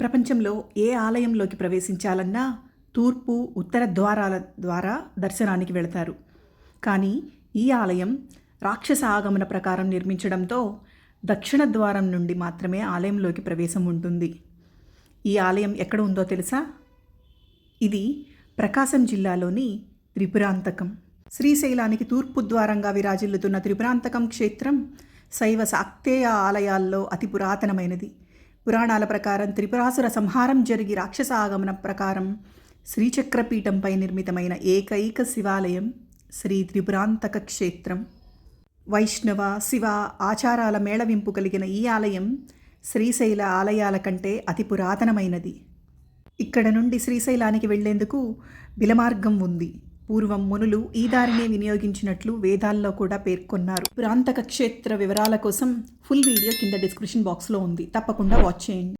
ప్రపంచంలో ఏ ఆలయంలోకి ప్రవేశించాలన్నా తూర్పు ఉత్తర ద్వారాల ద్వారా దర్శనానికి వెళతారు. కానీ ఈ ఆలయం రాక్షస ఆగమన ప్రకారం నిర్మించడంతో దక్షిణ ద్వారం నుండి మాత్రమే ఆలయంలోకి ప్రవేశం ఉంటుంది. ఈ ఆలయం ఎక్కడ ఉందో తెలుసా? ఇది ప్రకాశం జిల్లాలోని త్రిపురాంతకం. శ్రీశైలానికి తూర్పు ద్వారంగా విరాజిల్లుతున్న త్రిపురాంతకం క్షేత్రం శైవ శాక్తేయ ఆలయాల్లో అతి పురాతనమైనది. పురాణాల ప్రకారం త్రిపురాసుర సంహారం జరిగి రాక్షస ఆగమనం ప్రకారం శ్రీచక్రపీఠంపై నిర్మితమైన ఏకైక శివాలయం శ్రీ త్రిపురాంతక క్షేత్రం. వైష్ణవ శివ ఆచారాల మేళవింపు కలిగిన ఈ ఆలయం శ్రీశైల ఆలయాల కంటే అతి పురాతనమైనది. ఇక్కడ నుండి శ్రీశైలానికి వెళ్ళేందుకు బిలమార్గం ఉంది. పూర్వం మునులు ఈ దారినే వినియోగించినట్లు వేదాల్లో కూడా పేర్కొన్నారు. ప్రాంతక క్షేత్ర వివరాల కోసం ఫుల్ వీడియో కింద డిస్క్రిప్షన్ బాక్స్లో ఉంది. తప్పకుండా వాచ్ చేయండి.